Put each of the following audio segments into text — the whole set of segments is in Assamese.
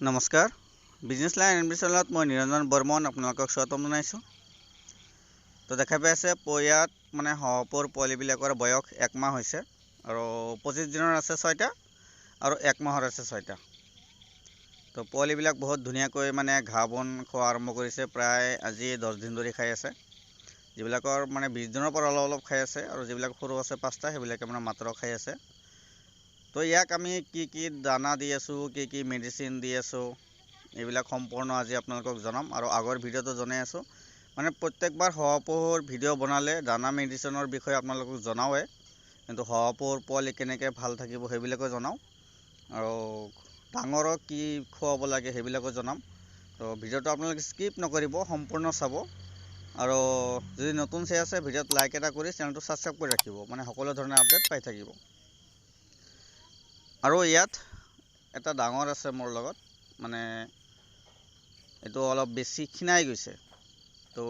নমস্কাৰ। বিজনেছ লাইন এডমিশ্যনত মই নিৰঞ্জন বৰ্মন আপোনালোকক স্বাগতম জনাইছোঁ। তো দেখা পাই আছে পয়াত মানে শহাপৰ পোৱালিবিলাকৰ বয়স এক মাহ হৈছে আৰু পঁচিছ দিনৰ আছে ছয়টা আৰু এক মাহৰ আছে ছয়টা। তো পোৱালিবিলাক বহুত ধুনীয়াকৈ মানে ঘাঁহ বন খোৱা আৰম্ভ কৰিছে প্ৰায় আজি দহ দিন ধৰি খাই আছে। যিবিলাকৰ মানে বিছ দিনৰ পৰা অলপ অলপ খাই আছে আৰু যিবিলাক সৰু আছে পাঁচটা সেইবিলাকে মানে মাত্ৰ খাই আছে। তো ইয়াক আমি কি কি দানা দি আছোঁ কি কি মেডিচিন দি আছোঁ এইবিলাক সম্পূৰ্ণ আজি আপোনালোকক জনাম আৰু আগৰ ভিডিঅ'টো জনাই আছোঁ। মানে প্ৰত্যেকবাৰ শহাপহুৰ ভিডিঅ' বনালে দানা মেডিচিনৰ বিষয়ে আপোনালোকক জনাওঁৱে। কিন্তু শহাপহুৰ পোৱালি কেনেকৈ ভাল থাকিব সেইবিলাকো জনাওঁ। আৰু ডাঙৰক কি খুৱাব লাগে সেইবিলাকো জনাম। তো ভিডিঅ'টো আপোনালোকে স্কিপ নকৰিব সম্পূৰ্ণ চাব। আৰু যদি নতুন চাই আছে ভিডিঅ'ত লাইক এটা কৰি চেনেলটো ছাবস্ক্ৰাইব কৰি ৰাখিব। মানে সকলো ধৰণৰ আপডেট পাই থাকিব। আৰু ইয়াত এটা ডাঙৰ আছে মোৰ লগত মানে এইটো অলপ বেছি ক্ষীণাই গৈছে। তো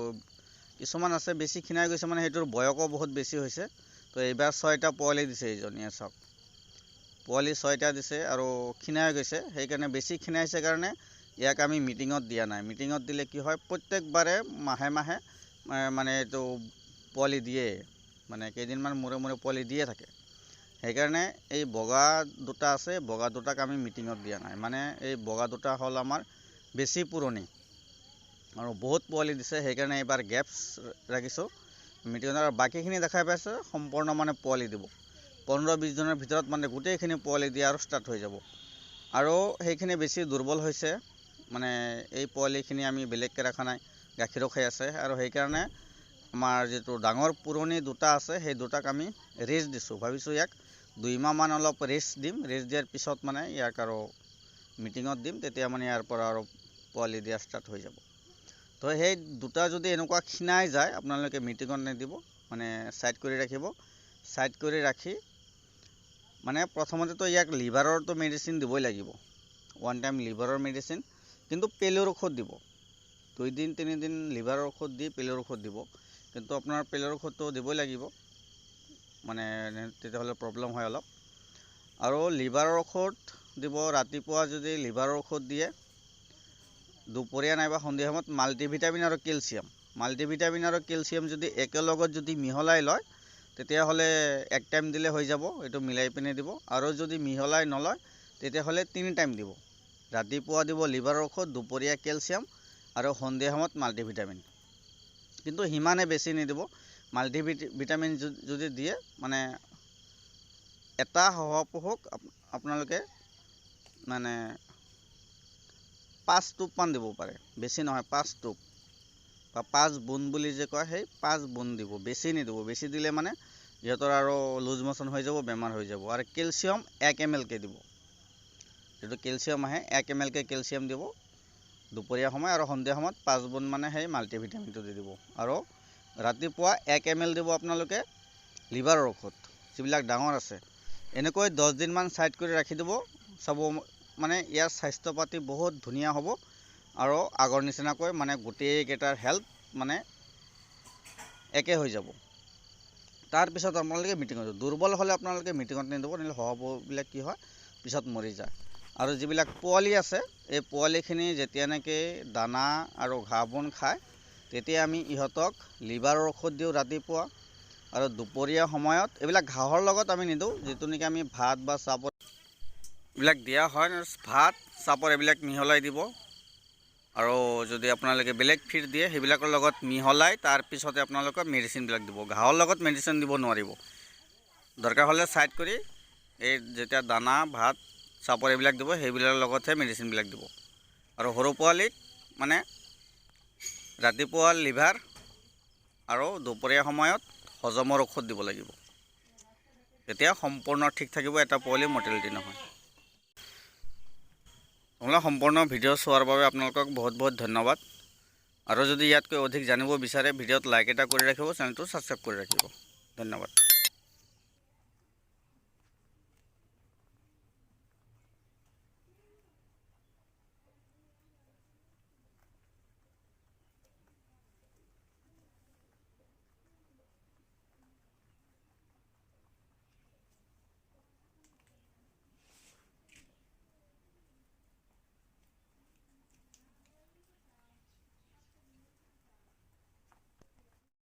কিছুমান আছে বেছি ক্ষীণাই গৈছে মানে সেইটোৰ বয়সো বহুত বেছি হৈছে। তো এইবাৰ ছয়টা পোৱালি দিছে এইজনীয়ে চাওক। পোৱালি ছয়টা দিছে আৰু ক্ষীণাই গৈছে সেইকাৰণে বেছি ক্ষীণাইছে কাৰণে ইয়াক আমি মিটিঙত দিয়া নাই। মিটিঙত দিলে কি হয় প্ৰত্যেকবাৰে মাহে মাহে মানে এইটো পোৱালি দিয়ে মানে কেইদিনমান মূৰে মূৰে পোৱালি দিয়ে থাকে। সেইকাৰণে এই বগা দুটা আছে বগা দুটাক আমি মিটিঙত দিয়া নাই। মানে এই বগা দুটা হ'ল আমাৰ বেছি পুৰণি আৰু বহুত পোৱালি দিছে সেইকাৰণে এইবাৰ গেপছ ৰাখিছোঁ। মিটিঙত আৰু বাকীখিনি দেখাই পাইছে সম্পূৰ্ণ মানে পোৱালি দিব। পোন্ধৰ বিছ দিনৰ ভিতৰত মানে গোটেইখিনি পোৱালি দিয়া আৰু ষ্টাৰ্ট হৈ যাব। আৰু সেইখিনি বেছি দুৰ্বল হৈছে। মানে এই পোৱালিখিনি আমি বেলেগকৈ ৰখা নাই গাখীৰো খাই আছে। আৰু সেইকাৰণে আমাৰ যিটো ডাঙৰ পুৰণি দুটা আছে সেই দুটাক আমি ৰেষ্ট দিছোঁ। ভাবিছোঁ ইয়াক দুইমাহমান অলপ ৰেষ্ট দিম। ৰেষ্ট দিয়াৰ পিছত মানে ইয়াক আৰু মিটিঙত দিম। তেতিয়া মানে ইয়াৰ পৰা আৰু পোৱালি দিয়া ষ্টাৰ্ট হৈ যাব। তো সেই দুটা যদি এনেকুৱা ক্ষীণাই যায় আপোনালোকে মিটিঙত নিদিব। মানে ছাইড কৰি ৰাখিব। ছাইড কৰি ৰাখি মানে প্ৰথমতেতো ইয়াক লিভাৰৰতো মেডিচিন দিবই লাগিব। ওৱান টাইম লিভাৰৰ মেডিচিন কিন্তু পেলুৰ ঔষধ দিব। দুইদিন তিনিদিন লিভাৰৰ ঔষধ দি পেলুৰ ঔষধ দিব। কিন্তু আপোনাৰ পেলুৰ ঔষধটো দিবই লাগিব। মানে তেতিয়াহ'লে প্ৰব্লেম হয় অলপ। আৰু লিভাৰৰ ঔষধ দিব ৰাতিপুৱা যদি লিভাৰৰ ঔষধ দিয়ে দুপৰীয়া নাইবা সন্ধিয়া সময়ত মাল্টিভিটামিন আৰু কেলছিয়াম। মাল্টিভিটামিন আৰু কেলছিয়াম যদি একেলগত যদি মিহলাই লয় তেতিয়াহ'লে এক টাইম দিলে হৈ যাব এইটো মিলাই পিনে দিব। আৰু যদি মিহলাই নলয় তেতিয়াহ'লে তিনি টাইম দিব। ৰাতিপুৱা দিব লিভাৰৰ ঔষধ দুপৰীয়া কেলছিয়াম আৰু সন্ধিয়া সময়ত মাল্টিভিটামিন। কিন্তু সিমানে বেছি নিদিব। মাল্টিভিট ভিটামিন যদ- যদি দিয়ে মানে এটা শহাপহুক আপ- আপোনালোকে মানে পাঁচ টোপমান দিব পাৰে। বেছি নহয় পাঁচ টোপ। বা পাঁচ বুন বুলি যে কয় সেই পাঁচ বুন দিব। বেছি নিদিব। বেছি দিলে মানে সিহঁতৰ আৰু লুজ মচন হৈ যাব বেমাৰ হৈ যাব। আৰু কেলছিয়াম এক এম এলকৈ দিব। যিটো কেলছিয়াম আহে এক এম এলকৈ কেলছিয়াম দিব। দুপৰীয়া সময় আৰু সন্ধিয়া সময়ত পাঁচ বুন মানে সেই মাল্টিভিটামিনটো দি দিব। আৰু ৰাতিপুৱা এক এম এল দিব আপোনালোকে লিভাৰৰ ঔষধ যিবিলাক ডাঙৰ আছে। এনেকৈ দহ দিনমান ছাইড কৰি ৰাখি দিব। চাব মানে ইয়াৰ স্বাস্থ্য পাতি বহুত ধুনীয়া হ'ব। আৰু আগৰ নিচিনাকৈ মানে গোটেইকেইটাৰ হেল্থ মানে একে হৈ যাব। তাৰপিছত আপোনালোকে মিটিঙত। দুৰ্বল হ'লে আপোনালোকে মিটিঙত নিদিব নহ'লে শহাপহুবিলাক কি হয় পিছত মৰি যায়। আৰু যিবিলাক পোৱালি আছে, এই পোৱালিখিনি যেতিয়া নেকি দানা আৰু ঘাঁহ বন খায়, তেতিয়া আমি ইহঁতক লিভাৰৰ ঔষধ দিওঁ ৰাতিপুৱা আৰু দুপৰীয়া সময়ত এইবিলাক ঘাঁহৰ লগত আমি নিদিওঁ, যিটো নেকি আমি ভাত বা চাপত এইবিলাক দিয়া হয় ভাত, চাপৰ এইবিলাক মিহলাই দিব। আৰু যদি আপোনালোকে বেলেগ ফিড দিয়ে, সেইবিলাকৰ লগত মিহলাই তাৰপিছতে আপোনালোকে মেডিচিনবিলাক দিব। ঘাঁহৰ লগত মেডিচিন দিব নোৱাৰিব। দৰকাৰ হ'লে ছাইড কৰি এই যেতিয়া দানা, ভাত চাপৰ এইবিলাক দিব, সেইবিলাকৰ লগতহে মেডিচিনবিলাক দিব। আৰু সৰু পোৱালিক মানে ৰাতিপুৱা লিভাৰ আৰু দুপৰীয়া সময়ত হজমৰ ঔষধ দিব লাগিব। তেতিয়া সম্পূৰ্ণ ঠিক থাকিব, এটা পোৱালি মৰ্টেলিটি নহয়। আপোনালোকে সম্পূৰ্ণ ভিডিঅ' চোৱাৰ বাবে আপোনালোকক বহুত বহুত ধন্যবাদ। আৰু যদি ইয়াতকৈ অধিক জানিব বিচাৰে, ভিডিঅ'ত লাইক এটা কৰি ৰাখিব, চেনেলটো ছাবস্ক্ৰাইব কৰি ৰাখিব। ধন্যবাদ।